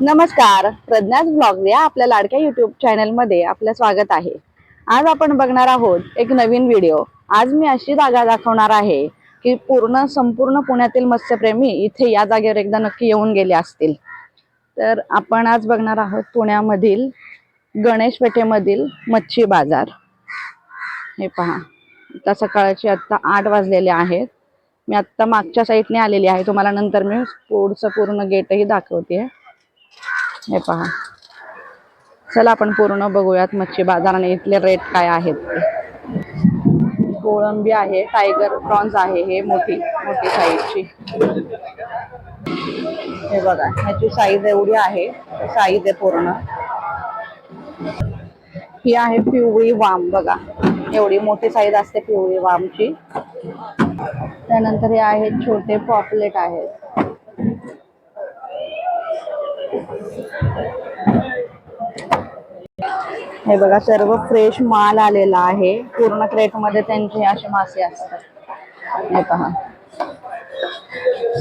नमस्कार. प्रज्ञाज ब्लॉग या आपल्या लाडक्या युट्यूब चॅनलमध्ये आपलं स्वागत आहे. आज आपण बघणार आहोत एक नवीन व्हिडिओ आज मी अशी जागा दाखवणार आहे की पूर्ण संपूर्ण पुण्यातील मत्स्यप्रेमी इथे या जागेवर एकदा नक्की येऊन गेले असतील. तर आपण आज बघणार आहोत पुण्यामधील गणेश पेठेमधील मच्छी बाजार. हे पहा. आता सकाळचे आत्ता आठ वाजलेले आहेत. मी आत्ता मागच्या साईडने आलेली आहे. तुम्हाला नंतर मी पुढचं पूर्ण गेटही दाखवते हे पहा. चला आपण पूर्ण बघूयात मच्छी बाजार आणि इथले रेट काय आहेत. ते कोळंबी आहे टायगर प्रॉन्स आहे हे मोठी मोठी साईजची हे बघा ह्याची साईज एवढी आहे साईज आहे पूर्ण. ही आहे पिवळी वाम बघा. एवढी मोठी साईज असते पिवळी वामची. त्यानंतर हे आहेत छोटे पॉपलेट आहेत. हे बघा सर्व फ्रेश माल आलेला आहे. पूर्ण क्रेटमध्ये त्यांचे असे मासे असतात. हे पहा.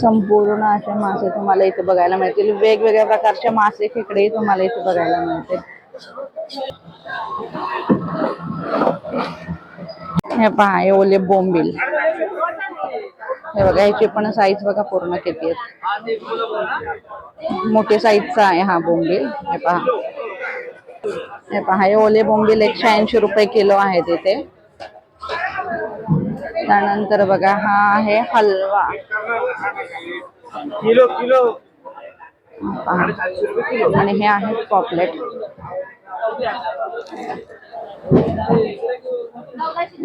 संपूर्ण असे मासे तुम्हाला इथे बघायला मिळतील. वेगवेगळ्या प्रकारचे मासे खेकडे तुम्हाला इथे बघायला मिळतील. हे पहा हे ओले बोंबील. हे बघा ह्याची पण साईज बघा पूर्ण किती आहेत. मोठी साईजचा आहे हा बोंबील. हे पहा. हे पहा हे ओले बोंबील एकशे ऐंशी रुपये किलो आहे तिथे त्यानंतर बघा हा आहे हलवा. Kilo kilo. पहा. आणि हे आहेत पॉपलेट.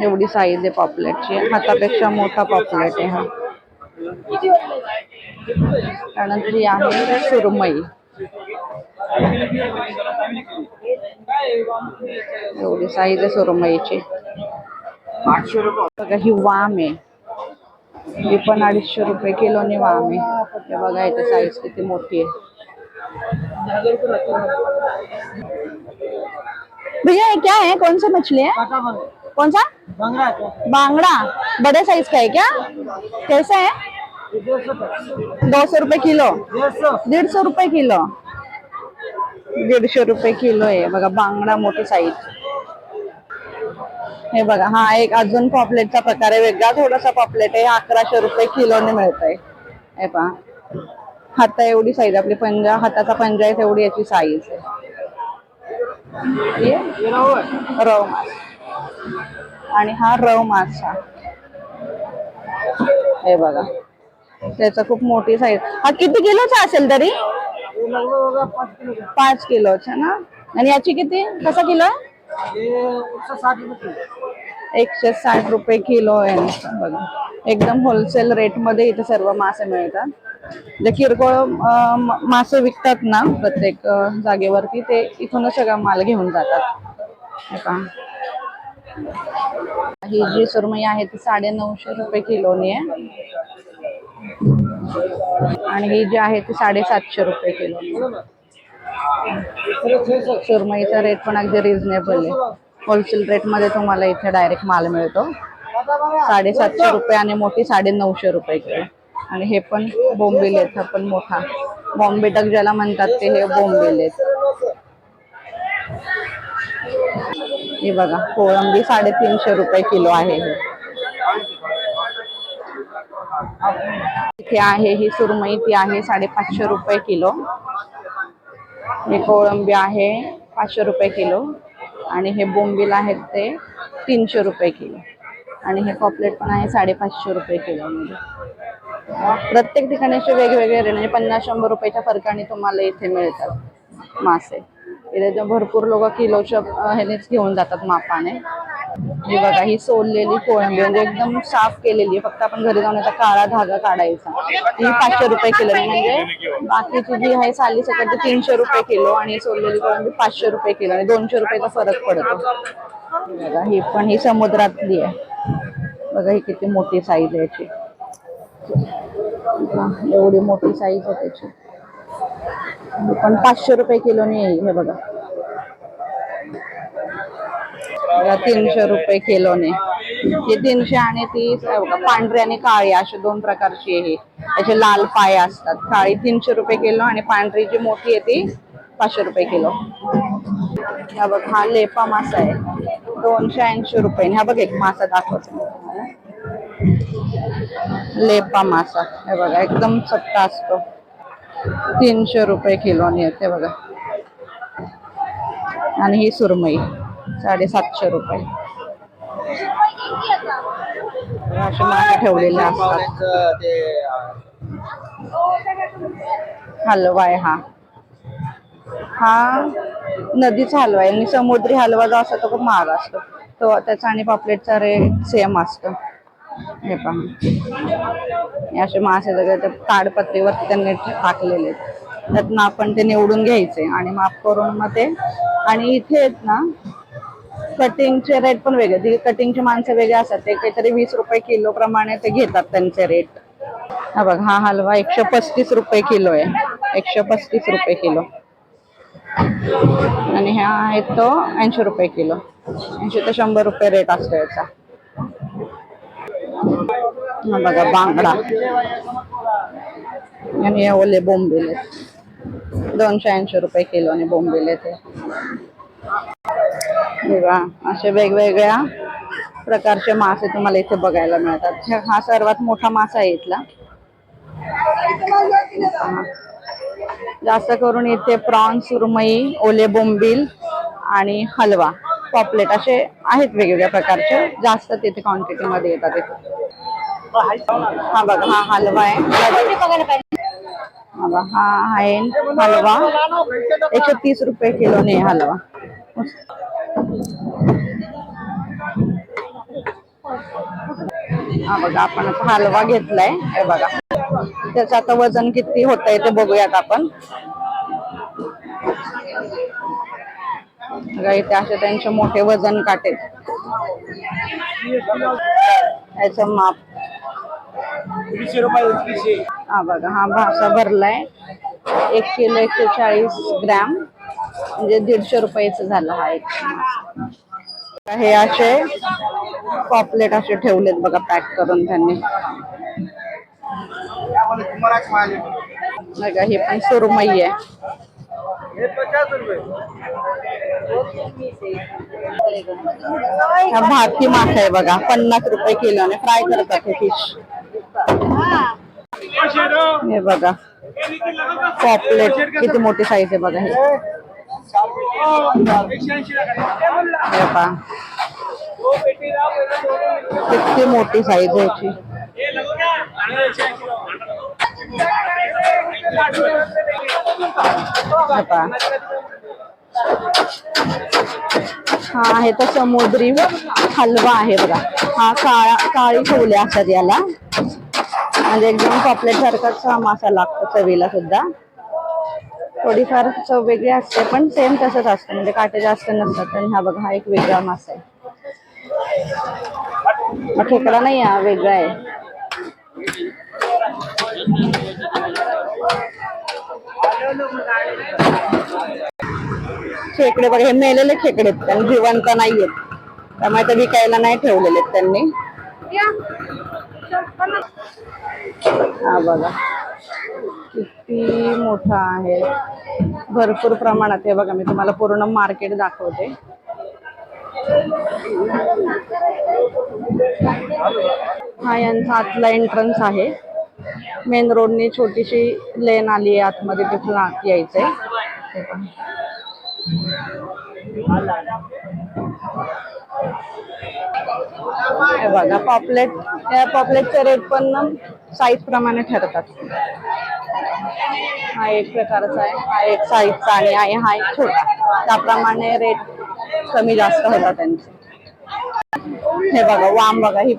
एवढी साईज आहे पॉपलेटची. हातापेक्षा मोठा पॉपलेट आहे हा. त्यानंतर ही आहे सुरमई. एवढी साईज आहे सुरमईची. आठशे रुपये बघा ही वाम आहे. ही पण अडीचशे रुपये किलोनी वाम आहे. हे बघा याची साईज किती मोठी आहे. भैया ये क्या है कौन सा मछली है कौन सा? बांगड़ा बड़े साइज का है क्या? कैसा है? दो सौ रुपये किलो. दीड सौ रुपये किलो. दीडशे रुपये किलो आहे. बघा बांगडा मोठी साईज हे बघा हा एक अजून पॉपलेटचा प्रकार आहे. वेगळा थोडासा पॉपलेट आहे. अकराशे रुपये किलोने मिळत आहे हे पहा. हाता एवढी साईज आपली पंजा हाताचा पंजा आहे तेवढी याची साईज आहे. रव मास. आणि हा रव मासा हे बघा. त्याचा खूप मोठी साईज हा किती किलोचा असेल तरी? पाच किलोचा ना? आणि याची किती? कसा किलो आहे? एकशे साठ रुपये किलो आहे बघा. एकदम होलसेल रेटमध्ये इथे सर्व मासे मिळतात. जे किरकोळ मासे विकतात ना प्रत्येक जागेवरती ते इथूनच सगळा माल घेऊन जातात. ही जी सुरमई आहे ती साडे नऊशे रुपये किलोनी आहे. आणि ही जी आहे ती साडेसातशे रुपये किलो. सुरमईचा रेट पण अगदी रिझनेबल आहे. होलसेल रेटमध्ये तुम्हाला इथे डायरेक्ट माल मिळतो. साडेसातशे रुपये आणि मोठी साडे नऊशे रुपये किलो. आणि हे पण बोंबिल आहेत हा पण मोठा. बॉम्बे टक ज्याला म्हणतात ते हे बोंबिल आहेत. हे बघा कोळंबी साडेतीनशे रुपये किलो आहे हे. इथे आहे ही सुरमई ती आहे साडेपाचशे रुपये किलो. हे कोळंबी आहे पाचशे रुपये किलो. आणि हे बोंबील आहेत ते तीनशे रुपये किलो. आणि हे पॉपलेट पण आहे साडेपाचशे रुपये किलो. म्हणजे प्रत्येक ठिकाणी असे वेगवेगळे रेट म्हणजे पन्नास शंभर रुपयाच्या फरकाने तुम्हाला इथे मिळतात मासे. इथे भरपूर लोक किलोच्या ह्यानेच घेऊन जातात मापाने. ही बघा ही सोललेली कोळंबी म्हणजे एकदम साफ केलेली आहे. फक्त आपण घरी जाऊन आता काळा धागा काढायचा. ही पाचशे रुपये किलो म्हणजे बाकीची जी आहे साली सकट ती तीनशे रुपये किलो आणि सोललेली कोळंबी पाचशे रुपये किलो आणि दोनशे रुपयाचा फरक पडतो. बघा ही पण ही समुद्रातली आहे. बघा ही किती मोठी साईज आहे याची. एवढी मोठी साईज आहे त्याची. पण पाचशे रुपये किलोनी येईल हे बघा. बघा, तीनशे रुपये किलोने. ही तीनशे आणि ती पांढरी आणि काळी अशी दोन प्रकारची आहे. त्याचे लाल पाय असतात. काळी तीनशे रुपये किलो आणि पांढरी जी मोठी आहे ती पाचशे रुपये किलो. हा बघ हा लेपा मासा आहे. दोनशे ऐंशी रुपये. हा बघ एक मासा दाखवतो लेपा मासा. हे बघा एकदम चट्टा असतो. तीनशे रुपये किलोनी येते बघा. आणि ही सुरमई. साडेसातशे रुपये. असे मासे ठेवलेले असतात. हलवा आहे हा. हा नदीचा हलवा आहे. आणि समुद्री हलवा जो असतो तो खूप महाग असतो. तो त्याचा आणि पापलेटचा रेट सेम असतो. हे पहा. हे असे मासे सगळे ते ताडपत्रीवरती त्यांनी टाकलेले आहेत. त्यातनं आपण ते निवडून घ्यायचे आणि माफ करून मग ते आणि इथे आहेत ना कटिंगचे रेट पण वेगळे. कटिंगचे माणसं वेगळे असतात ते काहीतरी वीस रुपये किलो प्रमाणे ते घेतात त्यांचे रेट हा बघ हा हलवा एकशे पस्तीस रुपये किलो आहे. एकशे पस्तीस रुपये किलो. आणि हा आहे तो ऐंशी रुपये किलो. ऐंशी ते शंभर रुपये रेट असतो याचा. हा बघा बांगडा. आणि हे ओले बोंबिले दोनशे ऐंशी रुपये किलोने बोंबिले ते बघा असे वेगवेगळ्या प्रकारचे मासे तुम्हाला इथे बघायला मिळतात. हा सर्वात मोठा मासा आहे इथला. जास्त करून इथे प्रॉन्स सुरमई ओले बोंबील आणि हलवा पॉपलेट असे आहेत वेगवेगळ्या प्रकारचे. जास्त तिथे क्वांटिटी मध्ये येतात इथे. हा बघा हा हलवा आहे. हा बघा, हा आहे हलवा. एकशे तीस रुपये किलोने ने हलवा. हा बघा आपण हलवा घेतलाय. हे बघा. त्याचं आता वजन किती होत आहे ते बघूयात आपण. इथे असे त्यांचे मोठे वजन काटे. याचं माप. हा बघा हा भासा भरलाय. एक किलो एकशे चाळीस ग्रॅम. म्हणजे दीडशे रुपयाचं झालं हा एक. हे असे पॉपलेट असे ठेवलेत बघा पॅक करून त्यांनी. बघा हे पण सुरमई आहे. हे पचास हा भाती मासा आहे बघा पन्नास रुपये किलो आणि फ्राय करतात हे फिश हे बघा पॉपलेट किती मोठी साईज आहे बघा हे. किती मोठी साईज आहे याची? हे हा आहे तर समुद्री हलवा आहे बघा. हा काळा काळी ठेवले असतात याला. म्हणजे एकदम पॉपलेट सारखाच हा मासा लागतो चवीला सुद्धा. थोडीफार चव वेगळी असते पण सेम तसंच असतं. म्हणजे काटे जास्त नसतात. आणि हा बघा हा एक वेगळा मासा आहे. खेकडा नाही हा वेगळा आहे. खेकडे बघा हे मेलेले खेकडे त्यांनी जिवंत नाहीयेत त्यामुळे ते विकायला नाही ठेवलेले त्यांनी. हा बघा. किती मोठा आहे. भरपूर प्रमाणात आहे बघा मी तुम्हाला पूर्ण मार्केट दाखवते. हा यांचा आतला एंट्रन्स आहे. मेन रोडने छोटीशी लेन आली आहे आतमध्ये तिथून आत यायचंय. बघा पॉपलेट या पॉपलेटचे रेट पण साईज प्रमाणे ठरतात. हा एक प्रकारचा आहे हा एक साईजचा आणि आहे हा एक छोटा. त्याप्रमाणे रेट कमी जास्त होतात त्यांचे. हे बघा वाम बघा ही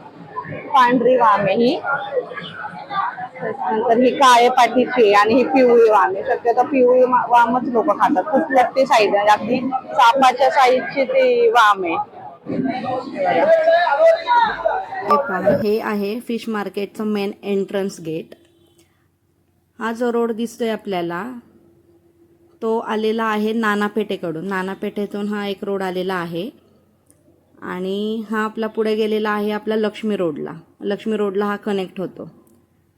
पांढरी वाम आहे ही. त्याच्यानंतर ही काळे पाठीची आणि ही पिवळी वाम आहे. शक्यतो पिवळी वामच लोक खातात. कुठल्या ती साईज आहे. अगदी सापाच्या साईजची ती वाम आहे. हे आहे फिश मार्केटचं मेन एंट्रन्स गेट हा जो रोड दिसतोय आपल्याला तो आलेला आहे नानापेठेकडून नानापेठेतून हा एक रोड आलेला आहे. आणि हा आपला पुढे गेलेला आहे आपला लक्ष्मी रोडला. लक्ष्मी रोडला हा कनेक्ट होतो.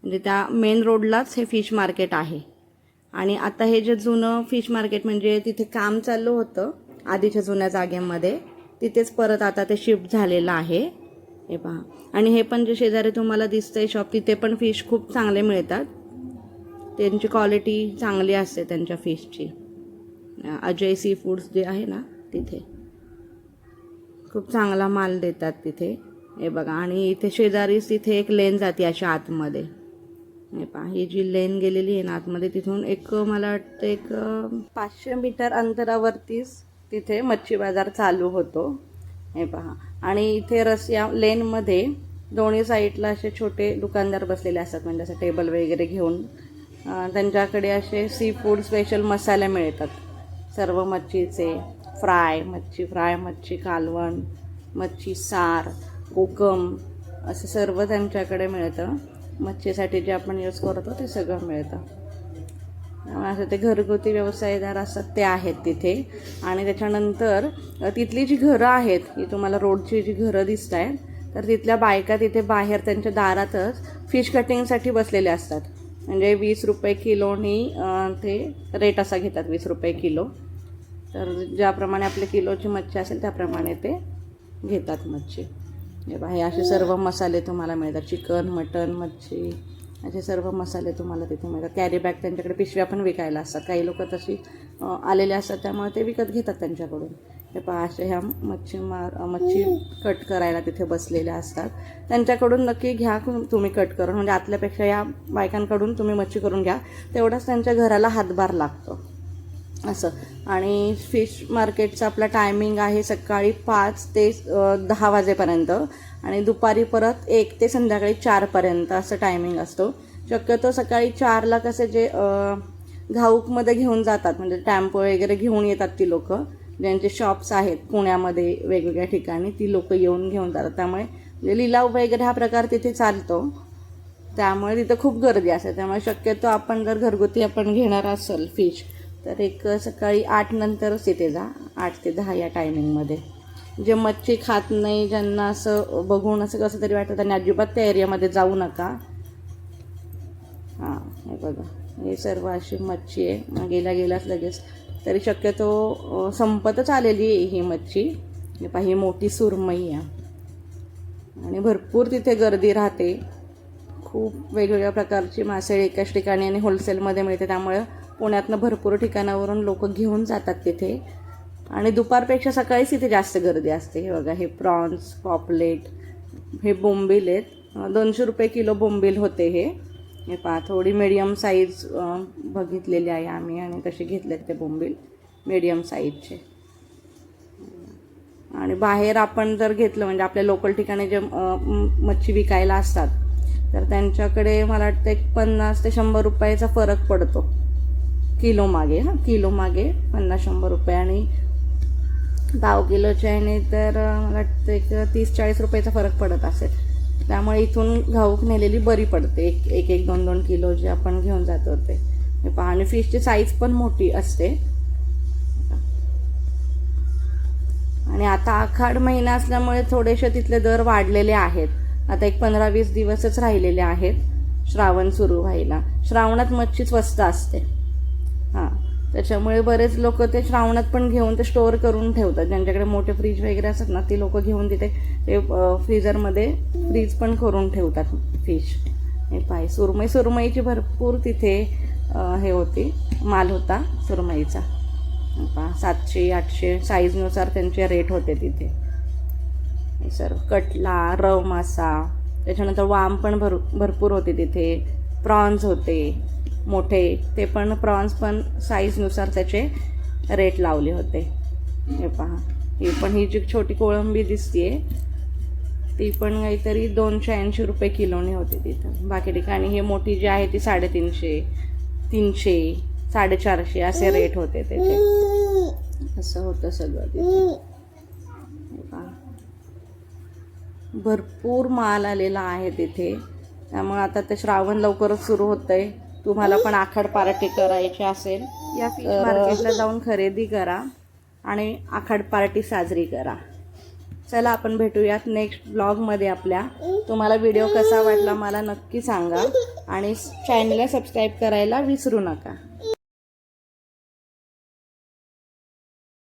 म्हणजे त्या मेन रोडलाच हे फिश मार्केट आहे. आणि आता हे जे जुनं फिश मार्केट म्हणजे तिथे काम चालू होतं आधीच्या जुन्या जागेमध्ये. तिथेच परत आता ते शिफ्ट झालेलं आहे. हे पहा. आणि हे पण जे शेजारी तुम्हाला दिसतंय शॉप तिथे पण फिश खूप चांगले मिळतात. त्यांची क्वालिटी चांगली असते त्यांच्या फिशची अजय सी फूड्स जे आहे ना तिथे. खूप चांगला माल देतात तिथे. हे बघा आणि इथे शेजारीच तिथे एक लेन जाते अशा आतमध्ये. हे पहा ही जी लेन गेलेली आहे ना आतमध्ये तिथून एक मला वाटतं एक पाचशे मीटर अंतरावरतीच तिथे मच्छी बाजार चालू होतो. हे पहा आणि इथे रस या लेनमध्ये दोन्ही साईडला असे छोटे दुकानदार बसलेले असतात म्हणजे असं टेबल वगैरे घेऊन. त्यांच्याकडे असे सी फूड स्पेशल मसाले मिळतात. सर्व मच्छीचे फ्राय मच्छी फ्राय मच्छी कालवण मच्छी सार कोकम असं सर्व त्यांच्याकडे मिळतं. मच्छीसाठी जे आपण यूज करतो ते सगळं मिळतं. असं ते घरगुती व्यवसायदार असतात ते आहेत तिथे. आणि त्याच्यानंतर तिथली जी घरं आहेत ही तुम्हाला रोडची जी घरं दिसत आहेत तर तिथल्या बायका तिथे बाहेर त्यांच्या दारातच फिश कटिंगसाठी बसलेल्या असतात. म्हणजे वीस रुपये किलोनी ते रेट असा घेतात वीस रुपये किलो. तर ज्याप्रमाणे आपले किलोची मच्छी असेल त्याप्रमाणे ते घेतात मच्छी. हे बघा, हे असे सर्व मसाले तुम्हाला मिळतात. चिकन मटन मच्छी असे सर्व मसाले तुम्हाला तिथे मिळतात. कॅरी बॅग त्यांच्याकडे पिशव्या पण विकायला असतात. काही लोक तशी आलेले असतात त्यामुळे ते विकत घेतात त्यांच्याकडून. हे पहा ह्या मच्छीमार मच्छी कट करायला तिथे बसलेल्या असतात. त्यांच्याकडून नक्की घ्या तुम्ही कट करून. म्हणजे आतल्यापेक्षा या बायकांकडून तुम्ही मच्छी करून घ्या. तेवढाच त्यांच्या घराला हातभार लागतो. असं. आणि फिश मार्केटचा आपला टायमिंग आहे सकाळी पाच ते दहा वाजेपर्यंत. आणि दुपारी परत एक ते संध्याकाळी चारपर्यंत असं टायमिंग असतो. शक्यतो सकाळी चारला कसे जे घाऊकमध्ये घेऊन जातात. म्हणजे टॅम्पो वगैरे घेऊन येतात ती लोकं. ज्यांचे शॉप्स आहेत पुण्यामध्ये वेगवेगळ्या ठिकाणी ती लोकं येऊन घेऊन जातात. त्यामुळे म्हणजे लिलाव वगैरे हा प्रकार तिथे चालतो. त्यामुळे तिथं खूप गर्दी असते. त्यामुळे शक्यतो आपण जर घरगुती आपण घेणार असेल फिश तर एक सकाळी आठ नंतरच तिथे जा. आठ ते दहा या टायमिंगमध्ये जे मच्छी खात नाही ज्यांना असं बघून असं कसं तरी वाटतं त्यांनी अजिबात त्या एरियामध्ये जाऊ नका. हां हे बघा. हे सर्व अशी मच्छी आहे. गेल्या गेल्याच लगेच तरी शक्यतो संपतच आलेली आहे ही मच्छी. पाहिजे पहा ही मोठी सुरमई आहे. आणि भरपूर तिथे गर्दी राहते. खूप वेगवेगळ्या प्रकारची मासे एकाच ठिकाणी आणि होलसेलमध्ये मिळते. त्यामुळे पुण्यातनं भरपूर ठिकाणावरून लोक घेऊन जातात तिथे. आणि दुपारपेक्षा सकाळीच तिथे जास्त गर्दी असते. हे बघा हे प्रॉन्स पॉपलेट हे बोंबील आहेत. दोनशे रुपये किलो बोंबील होते हे. हे पहा थोडी मिडियम साईज बघितलेली आहे आम्ही आणि तसे घेतलेत ते बोंबील. मिडियम साईजचे आणि बाहेर आपण जर घेतलं म्हणजे आपल्या लोकल ठिकाणी जे मच्छी विकायला असतात तर त्यांच्याकडे मला वाटतं एक पन्नास ते शंभर रुपयाचा फरक पडतो. किलो मागे हां किलो मागे पन्नास शंभर रुपये. आणि पाव किलोचे आहे तर मला वाटतं एक तीस चाळीस रुपयाचा फरक पडत असेल. त्यामुळे इथून घाऊक नेलेली बरी पडते. एक एक एक दोन दोन किलो जे आपण घेऊन जातो ते. पहा आणि फिशची साईज पण मोठी असते. आणि आता आखाड महिना असल्यामुळे थोडेसे तिथले दर वाढलेले आहेत. आता एक पंधरा वीस दिवसच राहिलेले आहेत. श्रावण सुरू व्हायला. श्रावणात मच्छी स्वस्त असते. हां. त्याच्यामुळे बरेच लोक ते श्रावणात पण घेऊन ते स्टोअर करून ठेवतात. ज्यांच्याकडे मोठे फ्रीज वगैरे असतात ना ती लोक घेऊन तिथे ते फ्रीजरमध्ये फ्रीज पण करून ठेवतात फिश हे पाय सुरमई सुरमईची भरपूर तिथे हे होती माल होता सुरमईचा. पहा सातशे आठशे साईजनुसार त्यांचे रेट होते तिथे. हे सर्व कटला रव मासा त्याच्यानंतर वाम पण भर भरपूर होते तिथे प्रॉन्स होते. मोठे. ते पण प्रॉन्स पण साईजनुसार त्याचे रेट लावले होते. हे पहा. ही पण ही जी छोटी कोळंबी दिसते ती पण काहीतरी दोनशे ऐंशी रुपये किलोने होती तिथं. बाकी ठिकाणी हे मोठी जी आहे ती साडेतीनशे तीनशे साडेचारशे असे रेट होते त्याचे असं होतं सगळं तिथे. हे पहा. भरपूर माल आलेला आहे तिथे. त्यामुळे आता ते श्रावण लवकरच सुरू होतंय. तुम्हाला पण आखाड पार्टी करायची असेल या फिश मार्केटला जाऊन खरेदी करा आणि आखाड पार्टी साजरी करा. चला आपण भेटूयात नेक्स्ट ब्लॉगमध्ये आपल्या. तुम्हाला व्हिडिओ कसा वाटला मला नक्की सांगा आणि चॅनलला सबस्क्राईब करायला विसरू नका.